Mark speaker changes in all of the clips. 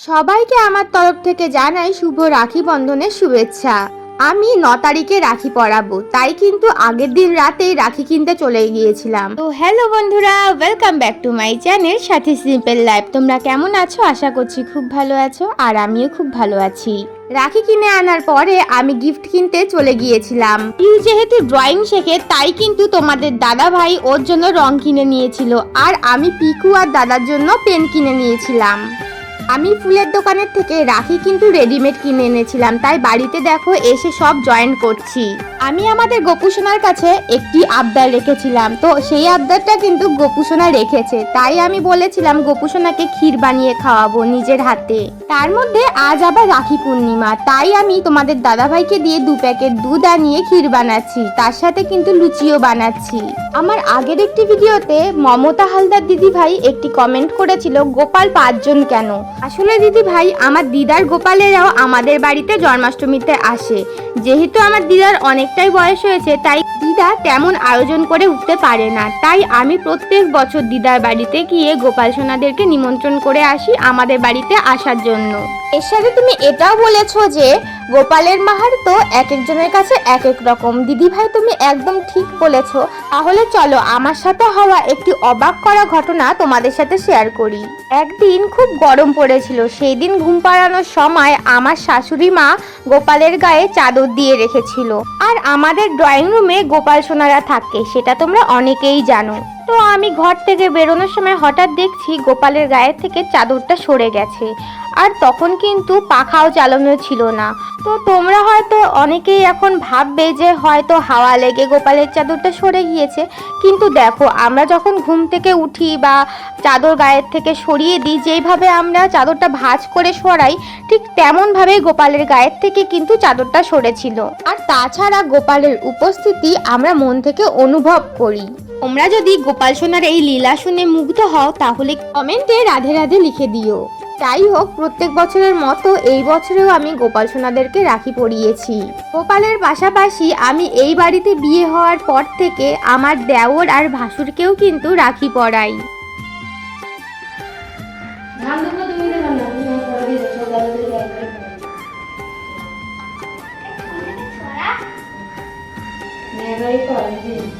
Speaker 1: সবাইকে আমার তরফ থেকে জানাই শুভ রাখি বন্ধনের শুভেচ্ছা। আমি ন তারিখে রাখি পরাবো তাই কিন্তু আগের দিন রাতেই রাখি কিনতে চলে গিয়েছিলাম। তো হ্যালো বন্ধুরা welcome back to my channel সাথে সিম্পল লাইফ তোমরা কেমন আছো? আশা করছি খুব ভালো আছো আর আমিও খুব ভালো আছি। রাখি কিনে আনার পরে আমি গিফট কিনতে চলে গিয়েছিলাম। ইউ যেহেতু ড্রয়িং শেখে তাই কিন্তু তোমাদের দাদা ভাই ওর জন্য রং কিনে নিয়েছিল আর আমি পিকু আর দাদার জন্য পেন কিনে নিয়েছিলাম। আমি ফুলের দোকানের থেকে রাখি কিন্তু রেডিমেড কিনে এনেছিলাম, তাই বাড়িতে দেখো এসে সব জয়েন করছি। আমি আমাদের গোপুসোনার কাছে একটি আবদার রেখেছিলাম। তো সেই আবদারটা কিন্তু গোপুসোনা রেখেছে। তাই আমি বলেছিলাম, গোপুসোনাকে ক্ষীর বানিয়ে খাওয়াবো নিজের হাতে। তার মধ্যে আজ আবার রাখি পূর্ণিমা। তাই আমি তোমাদের দাদাভাইকে দিয়ে দু প্যাকেট দুধ আনিয়ে ক্ষীর বানাচ্ছি। তার সাথে কিন্তু লুচিও বানাচ্ছি। আমার আগের একটি ভিডিওতে মমতা হালদার দিদি ভাই একটি কমেন্ট করেছিল, গোপাল, পাঁচজন কেন? আসলে দিদি ভাই আমার দিদার গোপালেরাও আমাদের বাড়িতে জন্মাষ্টমীতে আসে। যেহেতু আমার দিদার অনেকটাই বয়স হয়েছে তাই দিদা তেমন আয়োজন করে উঠতে পারে না। তাই আমি প্রত্যেক বছর দিদার বাড়িতে গিয়ে গোপাল সোনাদেরকে নিমন্ত্রণ করে আসি আমাদের বাড়িতে আসার জন্য। এর সাথে তুমি এটাও বলেছ যে গোপালের মাহার তো এক একজনের কাছে এক এক রকম। দিদি ভাই তুমি একদম ঠিক বলেছ। তাহলে চলো আমার সাথে হওয়া একটি অবাক করা ঘটনা তোমাদের সাথে শেয়ার করি। একদিন খুব গরম পড়েছিল। সেই দিন ঘুম পাড়ানোর সময় আমার শাশুড়ি মা গোপালের গায়ে চাদর দিয়ে রেখেছিল। আর আমাদের ড্রয়িং রুমে গোপাল সোনারা থাকে সেটা তোমরা অনেকেই জানো। তো আমি ঘর থেকে বেরোনোর সময় হঠাৎ দেখছি গোপালের গায়ে থেকে চাদরটা সরে গেছে। আর তখন কিন্তু পাখাও চালানো ছিল না। তো তোমরা হয়তো অনেকেই এখন ভাববে যে হয়তো হাওয়া লেগে গোপালের চাদরটা সরে গিয়েছে। কিন্তু দেখো, আমরা যখন ঘুম থেকে উঠি বা চাদর গায়ের থেকে সরিয়ে দিই, যেইভাবে আমরা চাদরটা ভাঁজ করে সরাই, ঠিক তেমনভাবেই গোপালের গায়ের থেকে কিন্তু চাদরটা সরেছিল। আর তাছাড়া গোপালের উপস্থিতি আমরা মন থেকে অনুভব করি। তোমরা যদি গোপাল সোনার এই লীলা শুনে মুগ্ধ হও, তাহলে কমেন্টে রাধে রাধে লিখে দিও। যাই হোক, প্রত্যেক বছরের মতো এই বছরেও আমি গোপাল সোনাদেরকে রাখি পরিয়েছি। গোপালের পাশাপাশি আমি এই বাড়িতে বিয়ে হওয়ার পর থেকে আমার দেওর আর ভাসুরকেও কিন্তু রাখি পরাই।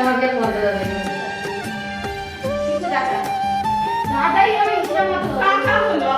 Speaker 2: আমাকে বলতে দেবে না। কিন্তু টাকা। দাদাই আমি ইচ্ছা মতো
Speaker 3: কাকা হলো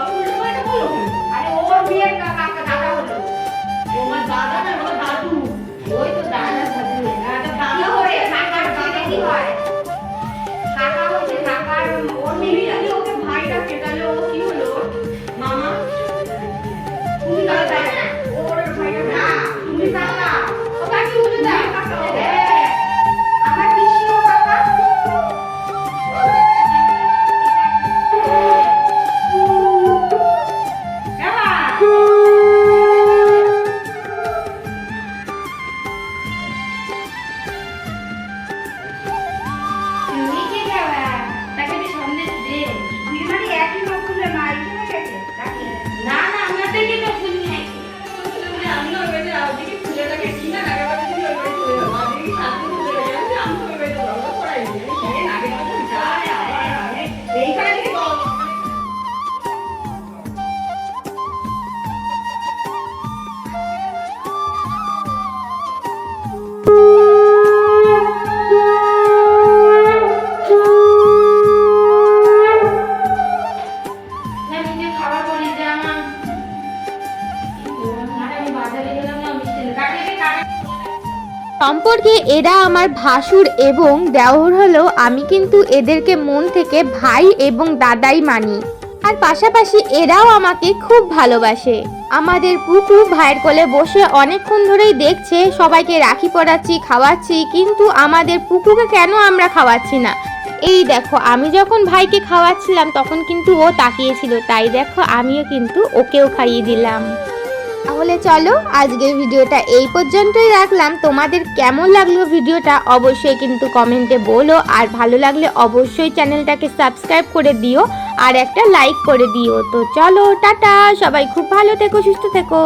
Speaker 1: সম্পর্কে এরা আমার ভাসুর এবং দেওর হলো আমি কিন্তু এদেরকে মন থেকে ভাই এবং দাদাই মানি। আর পাশাপাশি এরাও আমাকে খুব ভালোবাসে। আমাদের পুকু ভাইয়ের কোলে বসে অনেকক্ষণ ধরেই দেখছে, সবাইকে রাখি পড়াচ্ছি খাওয়াচ্ছি, কিন্তু আমাদের পুকুকে কেন আমরা খাওয়াচ্ছি না? এই দেখো, আমি যখন ভাইকে খাওয়াচ্ছিলাম, তখন কিন্তু ও তাকিয়েছিল তাই দেখো, আমিও কিন্তু ওকেও খাইয়ে দিলাম। তাহলে চলো আজকের ভিডিওটা এই পর্যন্তই রাখলাম। তোমাদের কেমন লাগল ভিডিওটা অবশ্যই কিন্তু কমেন্টে বলো। আর ভালো লাগলে অবশ্যই চ্যানেলটাকে সাবস্ক্রাইব করে দিও আর একটা লাইক করে দিও। তো চলো, টাটা। সবাই খুব ভালো থেকো, সুস্থ থেকো।